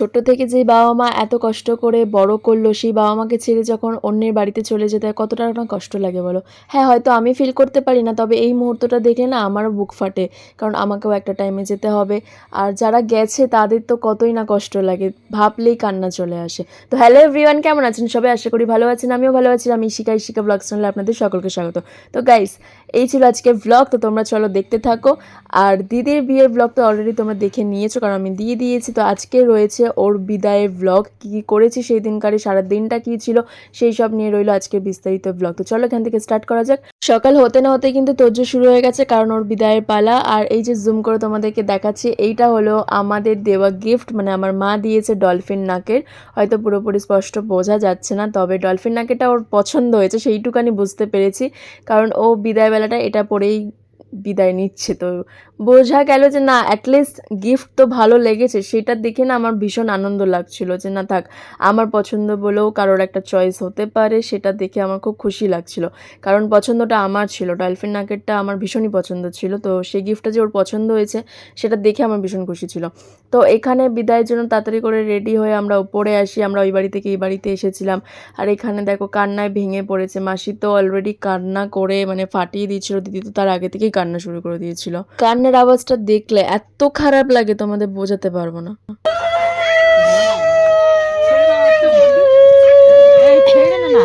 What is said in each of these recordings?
ছোট্ট থেকে যে বাবা মা এত কষ্ট করে বড় করল, সেই বাবা মাকে ছেড়ে যখন অন্যের বাড়িতে চলে যেতে হয়, কতটা না কষ্ট লাগে বলো? হ্যাঁ হয়তো আমি ফিল করতে পারি না, তবে এই মুহূর্তটা দেখলে না আমারও বুক ফাটে। কারণ আমাকেও একটা টাইমে যেতে হবে। আর যারা গেছে, তাদের তো কতই না কষ্ট লাগে, ভাবলেই কান্না চলে আসে। তো হ্যালো এভরিওয়ান কেমন আছেন? সবাই আশা করি ভালো আছেন, আমিও ভালো আছি। আমি শিখা শিখা ব্লগ চ্যানেলে আপনাদের সকলকে স্বাগত। তো গাইস এই ছিল আজকের ব্লগ তো তোমরা চলো দেখতে থাকো। আর দিদির বিয়ের ব্লগ তো অলরেডি তোমরা দেখে নিয়েছো, কারণ আমি দিয়ে দিয়েছি। তো আজকে রয়েছে ওর বিদায়ের ব্লগ কী করেছি, সেই দিনকারে সারা দিনটা কী ছিল, সেই সব নিয়ে রইল আজকের বিস্তারিত ব্লগ তো চলো এখান থেকে স্টার্ট করা যাক। সকাল হতে না হতে কিন্তু তোর্য শুরু হয়ে গেছে, কারণ ওর বিদায়ের পালা, আর এই যে জুম করে তোমাদেরকে দেখাচ্ছি, এইটা হলো আমাদের দেওয়া গিফট মানে আমার মা দিয়েছে ডলফিন নাকের। হয়তো পুরোপুরি স্পষ্ট বোঝা যাচ্ছে না, তবে ডলফিন নাকেরটা ওর পছন্দ হয়েছে, সেইটুকানি বুঝতে পেরেছি। কারণ ও বিদায়বেলাটা এটা পরেই বিদায় নিচ্ছে, তো বোঝা গেল যে না অ্যাটলিস্ট গিফট তো ভালো লেগেছে। সেটা দেখে না আমার ভীষণ আনন্দ লাগছিল যে না থাক, আমার পছন্দ বলেও কারোর একটা চয়েস হতে পারে, সেটা দেখে আমার খুব খুশি লাগছিল। কারণ পছন্দটা আমার ছিল ডলফিন নাকেটটা আমার ভীষণই পছন্দ ছিল, তো সেই গিফটটা যে ওর পছন্দ হয়েছে, সেটা দেখে আমার ভীষণ খুশি ছিল। তো এখানে বিদায়ের জন্য তাড়াতাড়ি করে রেডি হয়ে আমরা উপরে আসি, আমরা ওই বাড়ি থেকে এই বাড়িতে এসেছিলাম। আর এখানে দেখো কান্নায় ভেঙে পড়েছে, মাসি তো অলরেডি কান্না করে মানে ফাটিয়ে দিয়েছিল, দিদি তো তার আগে থেকেই কান্না শুরু করে দিয়েছিল। কান্নার আওয়াজটা দেখলে এত খারাপ লাগে তোমাদের বোঝাতে পারব না চলে যাবে তোমরা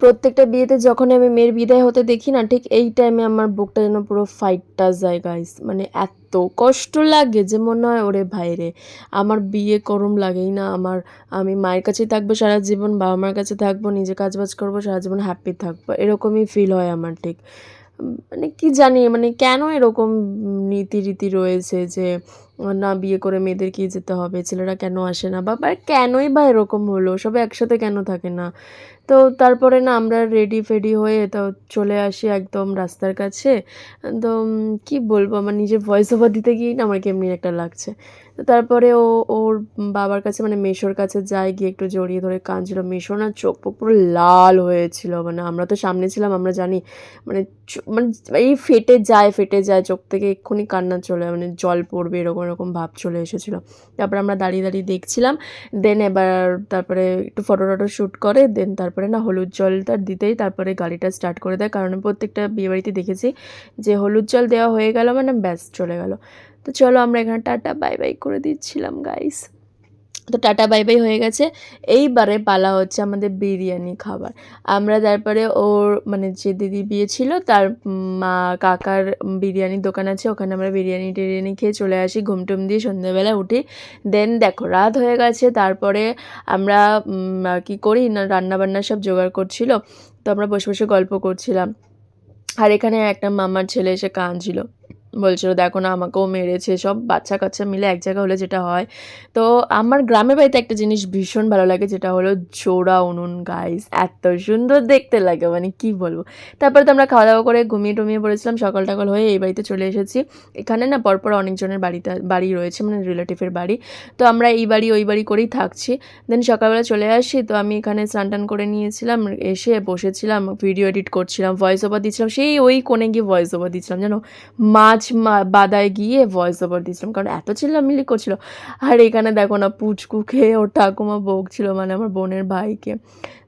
প্রত্যেকটা বিয়েতে যখন আমি মেয়ের বিদায় হতে দেখি না, ঠিক এই টাইমে আমার বুকটা যেন পুরো ফাইটটা যায় গাইস মানে এত কষ্ট লাগে যে মনে হয়, ওরে ভাইরে, আমার বিয়ে করম লাগেই না। আমার, আমি মায়ের কাছেই থাকব সারা জীবন, বাবা মার কাছে থাকব, নিজে কাজ বাজ করব, সারা জীবন হ্যাপি থাকব। এরকমই ফিল হয় আমার, ঠিক। মানে কি জানি মানে কেন এরকম নীতি রীতি রয়েছে যে না বিয়ে করে মেয়েদেরকেই যেতে হবে, ছেলেরা কেন আসে না? বা কেনই বা এরকম হলো? সবাই একসাথে কেন থাকে না? তো তারপরে না আমরা রেডি ফেডি হয়ে তো চলে আসি একদম রাস্তার কাছে। তো কি বলব? আমার নিজের ভয়েস ওভার দিতে গিয়েই না আমার কেমনি একটা লাগছে। তো তারপরে ও, ওর বাবার কাছে মানে মেশোর কাছে যায়, গিয়ে একটু জড়িয়ে ধরে কাঁদছিল। মেশো না চোখ পুরো লাল হয়েছিল। মানে আমরা তো সামনে ছিলাম, আমরা জানি মানে মানে এই ফেটে যায় ফেটে যায়, চোখ থেকে এক্ষুনি কান্না চলে মানে জল পড়বে এরকম এরকম ভাব চলে এসেছিল। তারপরে আমরা দাঁড়িয়ে দাঁড়িয়ে দেখছিলাম দেন এবার তারপরে একটু ফটো টটো শ্যুট করে দেন তারপরে না হলুদ জলটা দিতেই তারপরে গাড়িটা স্টার্ট করে দেয়। কারণ প্রত্যেকটা বিয়েবাড়িতে দেখেছি যে হলুদ জল দেওয়া হয়ে গেল মানে ব্যাস চলে গেল। তো চলো আমরা এখানে টাটা বাই বাই করে দিচ্ছিলাম গাইস তো টাটা, বাই বাই হয়ে গেছে। এইবারে পালা হচ্ছে আমাদের বিরিয়ানি খাবার। আমরা তারপরে ওর মানে যে দিদি বিয়ে ছিল, তার মা, কাকার বিরিয়ানির দোকান আছে, ওখানে আমরা বিরিয়ানি টিরিয়ানি খেয়ে চলে আসি ঘুম টুম দিয়ে সন্ধ্যেবেলা উঠি। দেন দেখো, রাত হয়ে গেছে, তারপরে আমরা কি করি, না রান্না বান্না সব জোগাড় করছিল, তো আমরা বসে বসে গল্প করছিলাম। আর এখানে একটা মামার ছেলে এসে কাঁদছিল। বলছিল, দেখো না, আমাকেও মেরেছে। সব বাচ্চা কাচ্চা মিলে এক জায়গা হলে যেটা হয়। তো আমার গ্রামের বাড়িতে একটা জিনিস ভীষণ ভালো লাগে, যেটা হলো জোড়া উনুন গাইস এত সুন্দর দেখতে লাগে মানে কি বলব? তারপরে তো আমরা খাওয়া দাওয়া করে ঘুমিয়ে টুমিয়ে পড়েছিলাম সকাল টকাল হয়ে এই বাড়িতে চলে এসেছি। এখানে না পরপর অনেকজনের বাড়িতে, বাড়ি রয়েছে মানে রিলেটিভের বাড়ি। তো আমরা এই বাড়ি, ওই বাড়ি করেই থাকছি। দেন সকালবেলা চলে আসি, তো আমি এখানে স্নান টান করে নিয়েছিলাম, এসে বসেছিলাম ভিডিও এডিট করছিলাম ভয়েস ওভার দিচ্ছিলাম সেই ওই কোণে গিয়ে ভয়েস ওভার দিচ্ছিলাম জানো? মাছ বাদায় গিয়ে ভয়েস ওভার দিয়েছিলাম। কারণ এত চিল্লামিল্লি করছিল। আর এখানে দেখো না, পুচকু খেয়ে ওর ঠাকুমা বকছিল মানে আমার বোনের ভাইকে।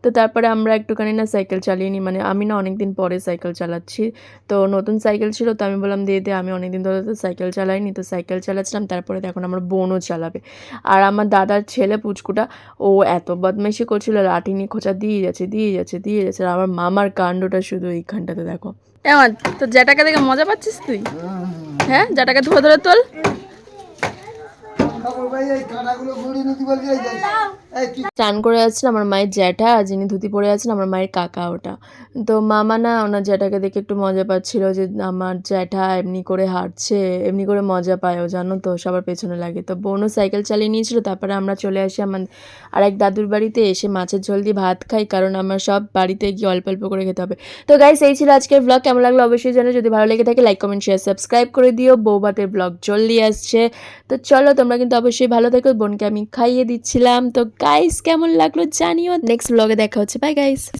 তো তারপরে আমরা একটুখানি না সাইকেল চালিয়ে নিই। মানে আমি না অনেক দিন পরে সাইকেল চালাচ্ছি। তো নতুন সাইকেল ছিল তো আমি বললাম দিয়ে দে, আমি অনেক দিন ধরে তো সাইকেল চালাইনি। তো সাইকেল চালাচ্ছিলাম, তারপরে দেখুন আমার বোনও চালাবে। আর আমার দাদার ছেলে পুচকুটা, ও এত বদমাইশি করছিল, লাঠি নিয়ে খোঁচা দিয়ে যাচ্ছে দিয়ে যাচ্ছে দিয়ে যাচ্ছে। আর আমার মামার কাণ্ডটা শুধু এইখানটাতে দেখো। এমন, তো জ্যাটাকে দেখে মজা পাচ্ছিস তুই? হ্যাঁ জ্যাটাকে ধরে ধরে তোল। চান করে আছেন আমার মায়ের জ্যাঠা আর যিনি ধুতি পরে আছেন আমার মায়ের কাকা ওটা। তো মামা না ওনার জ্যাঠাকে দেখে একটু মজা পাচ্ছিল যে আমার জ্যাঠা এমনি করে হাঁটছে এমনি করে মজা পায় ও জানো তো সবার পেছনে লাগে। তো বোনও সাইকেল চালিয়ে নিয়েছিল তারপরে আমরা চলে আসি আমার আরেক দাদুর বাড়িতে এসে মাছের ঝোল দিয়ে ভাত খাই কারণ আমার সব বাড়িতে গিয়ে অল্প অল্প করে খেতে হবে। তো গাইস এই ছিল আজকের ব্লগ কেমন লাগল অবশ্যই জানো যদি ভালো লেগে থাকে লাইক কমেন্ট শেয়ার সাবস্ক্রাইব করে দিও। বৌবাতের ব্লগ জলদি আসছে। তো চলো তোমরা কিন্তু অবশ্যই ভালো থাকো, বোনকে আমি খাইয়ে দিচ্ছিলাম। তো গাইস কেমন লাগল জানিও। নেক্সট ব্লগে দেখা হচ্ছে। Bye guys